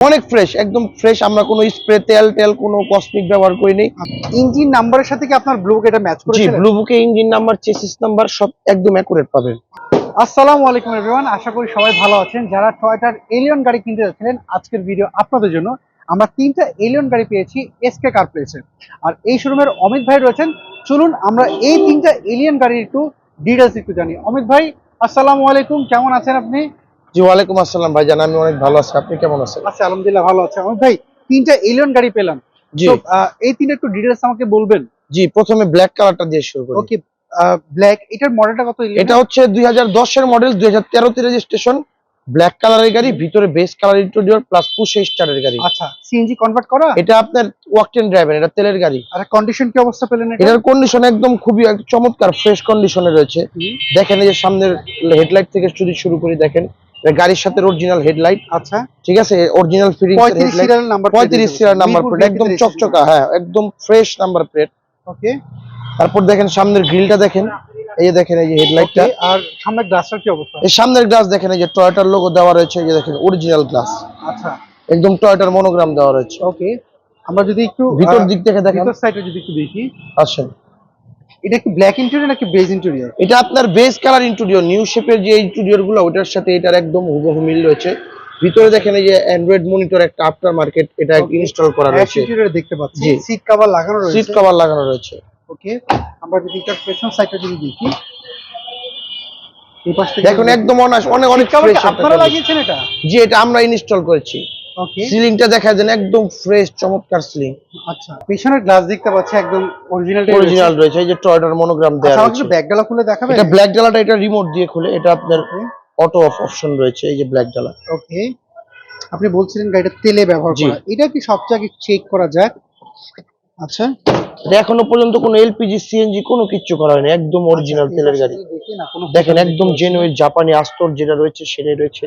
অনেক ফ্রেশ একদম ফ্রেশ আমরা কোনো স্প্রে তেল টেল কোনো কসমিক ব্যবহার করি করিনি ইঞ্জিন নাম্বারের সাথে কি আপনার ব্লু এটা ম্যাচ জি করেছে? ব্লু বুকে ইঞ্জিন নাম্বার চেসিস নাম্বার সব একদম অ্যাকুরেট পাবেন। আসসালামু আলাইকুম এভরিওয়ান আশা করি সবাই ভালো আছেন। যারা টয়টার এলিয়ন গাড়ি কিনতে যাচ্ছিলেন আজকের ভিডিও আপনাদের জন্য আমরা তিনটা এলিয়ন গাড়ি পেয়েছি এসকে কার প্লেসে আর এই শোরুমের অমিত ভাই রয়েছেন। চলুন আমরা এই তিনটা এলিয়ন গাড়ির একটু ডিটেলস একটু জানি। অমিত ভাই আসসালামু আলাইকুম কেমন আছেন আপনি? জি ওয়ালাইকুম আসসালাম ভাইজান আমি অনেক ভালো আছি। আপনি কেমন আছেন? আচ্ছা আলহামদুলিল্লাহ ভালো আছে। অমিত ভাই তিনটা এলিয়ন গাড়ি পেলাম। জি। এই তিনটা একটু ডিটেলস আমাকে বলবেন? জি প্রথমে ব্ল্যাক কালারটা দিয়ে শুরু করি। ওকে ব্ল্যাক এটার মডেলটা কত? এটা হচ্ছে দুই হাজার দশের মডেল দুই হাজার তেরোতে রেজিস্ট্রেশন ব্ল্যাক কালারের গাড়ি ভিতরে বেস কালার ইন্টেরিয়র প্লাস পুশে স্টারের গাড়ি। আচ্ছা সিএনজি কনভার্ট করা? এটা আপনার ওয়াকটেন ড্রাইভার এটা তেলের গাড়ি। আর কন্ডিশন কি অবস্থা পেলেন এটা? এটার কন্ডিশন একদম খুবই চমৎকার ফ্রেশ কন্ডিশনে রয়েছে। দেখেন এই যে সামনের হেডলাইট থেকে যদি শুরু করি দেখেন। গাড়ির সাথে অরিজিনাল হেডলাইট আচ্ছা। ঠিক আছে? অরিজিনাল ফিটিং পঁয়ত্রিশ serial number serial number plate একদম চকচকা হ্যাঁ একদম ফ্রেশ নাম্বার প্লেট ওকে তারপর দেখেন সামনের গ্রিলটা দেখেন। এই যে দেখেন এই যে হেডলাইটটা আর সামনে গ্লাসটার কি অবস্থা? এই সামনের গ্লাস দেখেন এই যে টয়োটার লোগো দেওয়া রয়েছে এই যে দেখেন অরিজিনাল গ্লাস আচ্ছা। একদম টয়োটার মনোগ্রাম দেওয়া রয়েছে। ওকে আমরা যদি একটু ভিতর দিক থেকে দেখেন। ভিতর সাইডে যদি একটু দেখি। আসেন। এটা কি ব্ল্যাক ইন্টেরিয়র নাকি বেজ ইন্টেরিয়র এটা আপনার বেস কালার ইন্টুডিও নিউ শেপের যে ইন্টুডিওরগুলো ওটার সাথে এটার একদম হুবহু মিল রয়েছে। ভিতরে দেখেন এই যে অ্যান্ড্রয়েড মনিটর একটা আফটার মার্কেট এটা. ইনস্টল করা রয়েছে। ইন্টেরিয়র দেখতে পাচ্ছি। সিট কভার লাগানো সিট রয়েছে কভার লাগানো রয়েছে। ওকে আমরা যদি এটার পেছন সাইডটা যদি দেখি এই পাশ দেখুন একদম অনেক অনেক সিট আপনারা লাগিয়েছেন এটা? জি এটা আমরা ইনস্টল করেছি। ওকে সিলিংটা দেখা যায় একদম ফ্রেশ চমৎকার সিলিং আচ্ছা পিছনের গ্লাস দেখতে পাচ্ছি একদম অরিজিনাল অরিজিনাল রয়েছে। এই যে টয়ডার মনোগ্রাম দেওয়া আচ্ছা আমাকে রয়েছে। খুলে দেখাবেন? এটা ব্ল্যাক ডালাটা এটা রিমোট দিয়ে খুলে এটা আপনার অটো অফ অপশন রয়েছে এই যে ব্ল্যাক ডালা। ওকে আপনি বলছিলেন গাড়িটা তেলে ব্যবহার করা। এটা কি সব জায়গায় চেক করা যায়? আচ্ছা। এখনও পর্যন্ত কোনো এলপিজি সিএনজি কোনো কিচ্ছু করা হয়নি। একদম অরিজিনাল আচ্ছা, তেলের গাড়ি। দেখেন একদম জেনুইন জাপানি আস্তর যেটা রয়েছে সেটাই রয়েছে।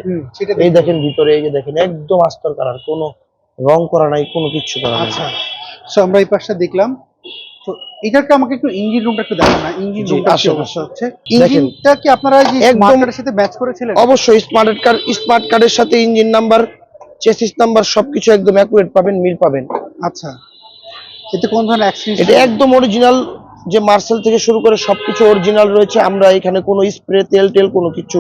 এই দেখেন ভিতরে এই যে দেখেন একদম আস্তর কালার কোনো রং করা নাই কোনো কিচ্ছু করা নাই। আচ্ছা। সো আমরা এই পাশটা দেখলাম। তো এটাকে আমাকে একটু ইঞ্জিন রুমটা একটু দেখান না। ইঞ্জিন রুমটা। হচ্ছে। ইঞ্জিনটা কি আপনারা যে একদম- স্মার্ট কার্ডের সাথে ম্যাচ করেছিলেন? অবশ্যই স্মার্ট কার্ড স্মার্ট কার্ডের সাথে ইঞ্জিন নাম্বার চেসিস নাম্বার সবকিছু একদম অ্যাকুরেট পাবেন মিল পাবেন। আচ্ছা। এতে কোন ধরনের অ্যাক্সিডেন্ট এটা একদম অরিজিনাল যে মার্সেল থেকে শুরু করে সবকিছু অরিজিনাল রয়েছে। আমরা এখানে কোনো স্প্রে তেল টেল কোনো কিছু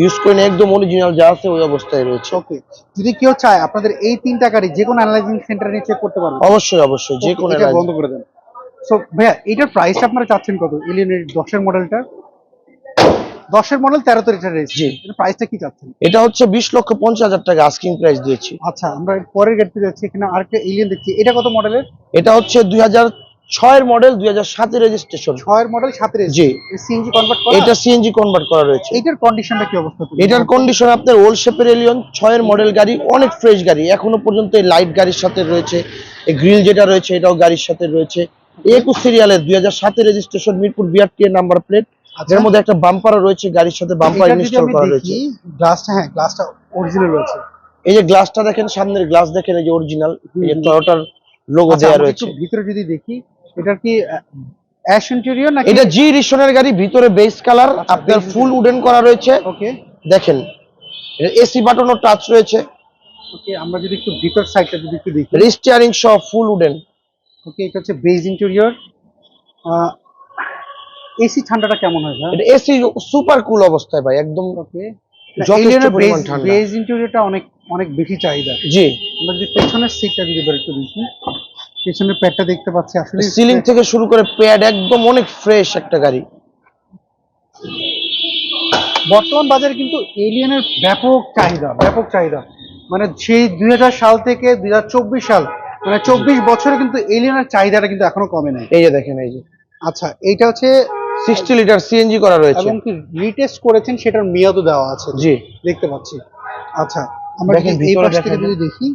ইউজ করি না একদম অরিজিনাল যা আছে ওই অবস্থায় রয়েছে। ওকে যদি কেউ চায় আপনাদের এই তিনটা গাড়ি যে কোনো অ্যানালাইজিং সেন্টারে নিয়ে চেক করতে পারবে অবশ্যই অবশ্যই যে কোনো বন্ধ করে দেন। সো ভাইয়া এটার প্রাইস আপনারা চাচ্ছেন কত? এলিয়নের দশের মডেলটা দশের মডেল তেরো রেস জি। প্রাইসটা কি চাচ্ছেন? এটা হচ্ছে বিশ লক্ষ পঞ্চাশ হাজার টাকা আস্কিং প্রাইস দিয়েছি। আচ্ছা আমরা পরের গাড়িতে যাচ্ছি এখানে আরেকটা এলিয়ন দেখছি। এটা কত মডেলের এটা হচ্ছে দুই হাজার ছয়ের মডেল দুই হাজার সাতের রেজিস্ট্রেশন ছয়ের মডেল সাতের জি। সিএনজি কনভার্ট করা? এটা সিএনজি কনভার্ট করা রয়েছে। এইটার কন্ডিশনটা কি অবস্থা? এটার কন্ডিশন আপনার ওল্ড শেপের এলিয়ন ছয়ের মডেল গাড়ি অনেক ফ্রেশ গাড়ি। এখনও পর্যন্ত এই লাইট গাড়ির সাথে রয়েছে এই গ্রিল যেটা রয়েছে এটাও গাড়ির সাথে রয়েছে। একুশ সিরিয়ালের দুই হাজার সাতের রেজিস্ট্রেশন মিরপুর বিআরটি এর নাম্বার প্লেট। এর মধ্যে একটা বাম্পারও রয়েছে গাড়ির সাথে বাম্পার ইনস্টল করা রয়েছে। গ্লাসটা হ্যাঁ গ্লাসটা অরিজিনাল রয়েছে। এই যে গ্লাসটা দেখেন সামনের গ্লাস দেখেন এই যে অরিজিনাল এই টয়োটার লোগো আচ্ছা, দেওয়া রয়েছে। একটু ভিতরে যদি দেখি এটার কি অ্যাশ ইন্টেরিয়র নাকি? এটা জি রিশনের গাড়ি ভিতরে বেস কালার আচ্ছা, আপনার ফুল উডেন করা রয়েছে। ওকে দেখেন এসি বাটনও টাচ রয়েছে। ওকে আমরা যদি একটু ভিতর সাইডটা যদি একটু দেখি। রিস্টিয়ারিং সহ ফুল উডেন ওকে এটা হচ্ছে বেজ ইন্টেরিয়র এসি ঠান্ডাটা কেমন হয় ভাই? এটা এসি সুপার কুল অবস্থায় ভাই একদম ওকে। যথেষ্ট পরিমাণ ঠান্ডা। বেজ ইন্টেরিয়রটা অনেক অনেক বেশি চাহিদা। জি। আমরা যদি পেছনের সিটটা যদি এবার একটু দেখি পেছনের প্যাডটা দেখতে পাচ্ছি আসলে সিলিং থেকে শুরু করে প্যাড একদম অনেক ফ্রেশ একটা গাড়ি। বর্তমান বাজারে কিন্তু এলিয়নের ব্যাপক চাহিদা ব্যাপক চাহিদা। মানে সেই দুই হাজার সাল থেকে দুই হাজার চব্বিশ সাল মানে চব্বিশ বছরে কিন্তু এলিয়নের চাহিদাটা কিন্তু এখনও কমে নাই। এই যে দেখেন এই যে। আচ্ছা এইটা হচ্ছে সিক্সটি লিটার সিএনজি করা রয়েছে। এবং কি রিটেস্ট করেছেন সেটার মেয়াদও দেওয়া আছে। জি। দেখতে পাচ্ছি। আচ্ছা আমরা দেখেন যদি এই পাশ থেকে যদি দেখি।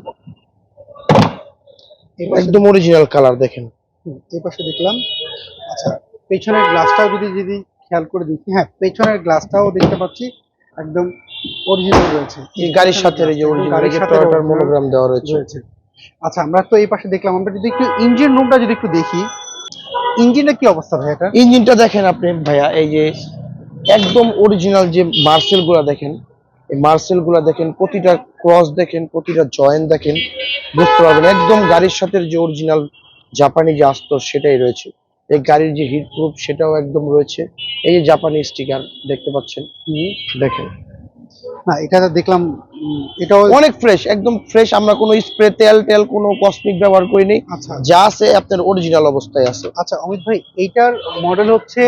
একদম অরিজিনাল কালার দেখেন। এই পাশে দেখলাম। আচ্ছা পেছনের গ্লাসটাও যদি যদি খেয়াল করে দেখি। হ্যাঁ পেছনের গ্লাসটাও দেখতে পাচ্ছি। একদম অরিজিনাল রয়েছে। এই গাড়ির সাথে এই যে অরিজিনাল গাড়ির সাথে টয়োটার মনোগ্রাম দেওয়া রয়েছে। আচ্ছা আমরা তো এই পাশে দেখলাম। আমরা যদি একটু ইঞ্জিন রুমটা যদি একটু দেখি ইঞ্জিনের কি অবস্থা ভাই এটা? ইঞ্জিনটা দেখেন আপনি ভাইয়া এই যে একদম অরিজিনাল যে মার্সেলগুলা দেখেন এই মার্সেলগুলা দেখেন প্রতিটা ক্রস দেখেন প্রতিটা জয়েন্ট দেখেন বুঝতে পারবেন একদম গাড়ির সাথে যে অরিজিনাল জাপানি যে আস্তর সেটাই রয়েছে। এই গাড়ির যে হিট প্রুফ সেটাও একদম রয়েছে। এই যে জাপানি স্টিকার দেখতে পাচ্ছেন? দেখেন। না এটা দেখলাম এটাও অনেক ফ্রেশ একদম ফ্রেশ আমরা কোনো স্প্রে তেল টেল কোনো কসমিক ব্যবহার করিনি আচ্ছা। যা আছে আপনার অরিজিনাল অবস্থায় আছে। আচ্ছা অমিত ভাই এইটার মডেল হচ্ছে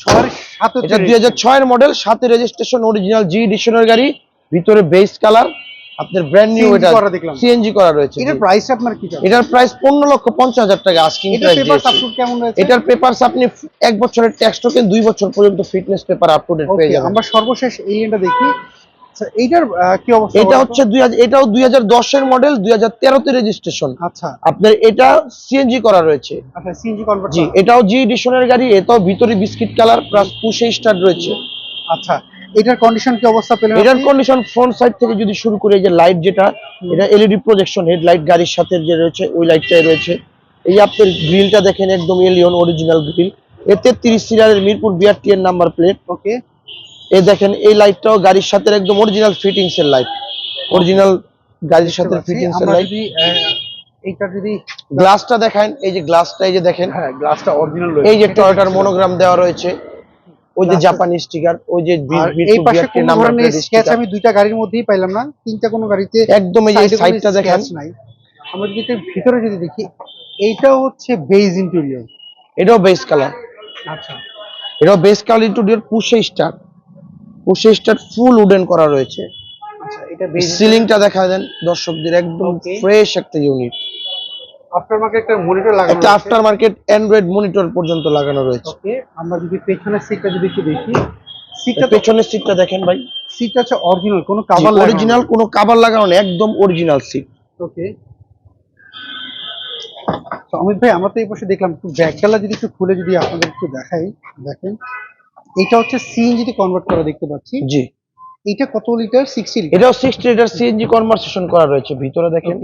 ছয়ের সাত এটা দুই হাজার ছয়ের মডেল সাথে রেজিস্ট্রেশন অরিজিনাল জি গাড়ি ভিতরে বেস কালার আপনার ব্র্যান্ড নিউ এটা সিএনজি করা রয়েছে এটার প্রাইস আপনার কি এটার প্রাইস পনেরো লক্ষ পঞ্চাশ হাজার টাকা আস্কিং এটা প্রাইস পেপার কেমন রয়েছে এটার পেপারস আপনি এক বছরের ট্যাক্স টোকেন দুই বছর পর্যন্ত fitness paper up to date পেয়ে যাবেন। আমরা সর্বশেষ এলিয়েনটা দেখি। আচ্ছা এইটার আহ, কি অবস্থা এটা হচ্ছে দুই হাজার এটাও মডেল রেজিস্ট্রেশন আচ্ছা। আপনার এটা সিএনজি করা রয়েছে। আচ্ছা সিএনজি কনভার্ট জি এটাও জি এডিশনের গাড়ি এটাও ভিতরে বিস্কিট কালার প্লাস পুশে স্টার রয়েছে। আচ্ছা এটার কন্ডিশন কি অবস্থা পেলেন এটার কন্ডিশন ফ্রন্ট সাইড থেকে যদি শুরু করে যে লাইট যেটা এটা এলইডি প্রজেকশন হেডলাইট গাড়ির সাথে যে রয়েছে ওই লাইটটাই রয়েছে। এই আপনার গ্রিলটা দেখেন একদম এলিয়ন অরিজিনাল গ্রিল এ তেত্রিশ সিরিয়ালের মিরপুর বিআরটি এর নাম্বার প্লেট ওকে এই দেখেন এই লাইটটাও গাড়ির সাথে একদম অরিজিনাল ফিটিংস এর লাইট অরিজিনাল গাড়ির সাথে ফিটিংস এর লাইট এইটা যদি গ্লাসটা দেখান এই যে গ্লাসটা এই যে দেখেন। হ্যাঁ গ্লাসটা অরিজিনাল এই যে টয়োটার মনোগ্রাম দেওয়া রয়েছে। ওই যে জাপানি স্টিকার ওই যে এই পাশে কোন ধরনের স্কেচ আমি দুইটা গাড়ির মধ্যেই পাইলাম না। তিনটা কোনো গাড়িতে একদম এই যে সাইডটা দেখেন। নাই। আমরা যদি ভিতরে যদি দেখি এইটাও হচ্ছে বেজ ইন্টেরিয়র এটাও বেস কালার আচ্ছা। এটাও বেস কালার ইন্টুডিয়ার পুশে স্টার পুশে ফুল উডেন করা রয়েছে। আচ্ছা সিলিংটা দেখা দেন দর্শকদের একদম ফ্রেশ একটা ইউনিট আফটার মার্কেট একটা মনিটর লাগানো একটা আফটার মার্কেট অ্যান্ড্রয়েড মনিটর পর্যন্ত লাগানো রয়েছে। ওকে আমরা যদি পেছনের সিটটা যদি একটু দেখি সিটটা তো পেছনের সিটটা দেখেন ভাই। সিটটা হচ্ছে অরিজিনাল কোনো কাভার অরিজিনাল কোনো কাভার লাগানো নেই একদম অরিজিনাল সিট ওকে তো অমিত ভাই আমরা তো এই পাশে দেখলাম একটু ব্যাকডালা যদি একটু খুলে যদি আপনাদের একটু দেখাই দেখেন। এটা হচ্ছে সিএনজি তে কনভার্ট করা দেখতে পাচ্ছি। জি। এটা কত লিটার সিক্সটি লিটার এটাও সিক্সটি লিটার সিএনজি কনভার্সেশন করা রয়েছে ভিতরে দেখেন।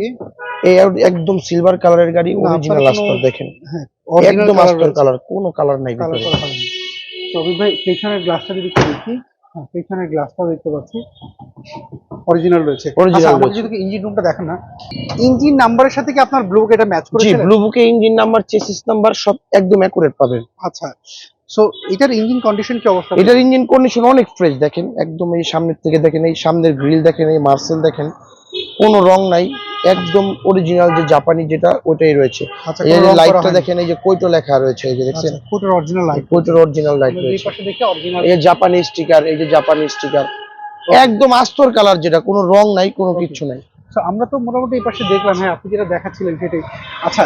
এই একদম সিলভার কালারের গাড়ি অরিজিনাল আস্তর দেখেন। হ্যাঁ একদম আস্তর কালার কোনো কালার নাই ভিতরে। তো ভাই পেছনের গ্লাসটা যদি একটু দেখি হ্যাঁ পেছনের গ্লাসটা দেখতে পাচ্ছি। অরিজিনাল রয়েছে। Original আচ্ছা, রয়েছে। যদি ইঞ্জিন রুমটা দেখেন না। ইঞ্জিন নাম্বারের সাথে কি আপনার ব্লু বুক এটা ম্যাচ করেছে জি ব্লু বুকে ইঞ্জিন নাম্বার চেসিস নাম্বার সব একদম অ্যাকুরেট পাবেন। আচ্ছা। সো এটার ইঞ্জিন কন্ডিশন কি অবস্থা? এটার ইঞ্জিন কন্ডিশন অনেক ফ্রেশ দেখেন একদম এই সামনের থেকে দেখেন এই সামনের গ্রিল দেখেন এই মার্সেল দেখেন কোনো রং নাই একদম অরিজিনাল যে জাপানি যেটা ওটাই রয়েছে। আচ্ছা এই লাইটটা দেখেন এই যে কোইটো লেখা রয়েছে এই যে দেখছেন? আচ্ছা ফুটের অরিজিনাল লাইট কোইটোর অরিজিনাল লাইট এই পাশে দেখে অরিজিনাল এই যে জাপানি স্টিকার এই যে জাপানি স্টিকার একদম আস্তর কালার যেটা কোনো রং নাই কোনো কিছু নাই। তো আমরা তো মোটামুটি এই পাশে দেখলাম হ্যাঁ আপনি যেটা দেখাচ্ছিলেন সেটাই। আচ্ছা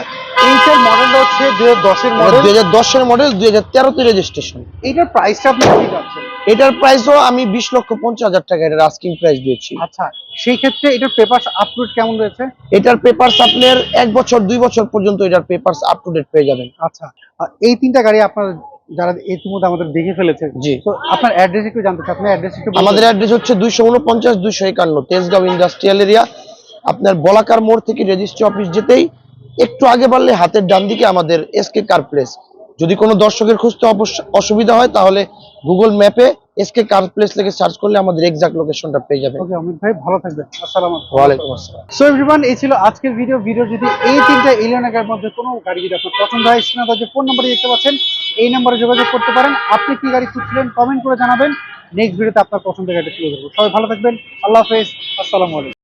এইটার মডেলটা হচ্ছে দুই হাজার দশের মডেল দুই হাজার দশের মডেল দুই হাজার তেরোতে রেজিস্ট্রেশন এইটার প্রাইসটা আপনি কি যাচ্ছেন এটার প্রাইসও আমি বিশ লক্ষ পঞ্চাশ হাজার টাকা এটার আস্কিং প্রাইস দিয়েছি। আচ্ছা সেই ক্ষেত্রে এটার পেপার আপলোড কেমন রয়েছে? এটার পেপারস আপনার এক বছর দুই বছর পর্যন্ত এটার পেপারস আপ টু ডেট পেয়ে যাবেন। আচ্ছা আর এই তিনটা গাড়ি আপনার যারা ইতিমধ্যে আমাদের দেখে ফেলেছে জি। তো আপনার অ্যাড্রেস একটু জানতে চাই আপনার অ্যাড্রেস একটু আমাদের অ্যাড্রেস হচ্ছে দুইশো উনপঞ্চাশ দুইশো একান্ন তেজগাঁও ইন্ডাস্ট্রিয়াল এরিয়া আপনার বলাকার মোড় থেকে রেজিস্ট্রি অফিস যেতেই একটু আগে বাড়লে হাতের ডান দিকে আমাদের এসকে কার প্লেস যদি কোনো দর্শকের খুঁজতে অসুবিধা হয় তাহলে গুগল ম্যাপে এসকে কার প্লেস লিখে সার্চ করলে আমাদের এক্সাক্ট লোকেশনটা পেয়ে যাবেন। ওকে অমিত ভাই ভালো থাকবেন। আসসালামু আলাইকুম। ওয়ালাইকুম আসসালাম। সো এভরিওয়ান এই ছিল আজকের ভিডিও ভিডিও যদি এই তিনটা এলিয়ন গাড়ির মধ্যে কোনো গাড়ি যদি আপনার পছন্দ হয় স্ক্রিনে যে ফোন নাম্বারে দেখতে পাচ্ছেন এই নাম্বারে যোগাযোগ করতে পারেন। আপনি কি গাড়ি খুঁজছিলেন কমেন্ট করে জানাবেন। নেক্সট ভিডিওতে আপনার পছন্দের গাড়ি তুলে ধরবো। সবাই ভালো থাকবেন। আল্লাহ হাফেজ। আসসালামু আলাইকুম।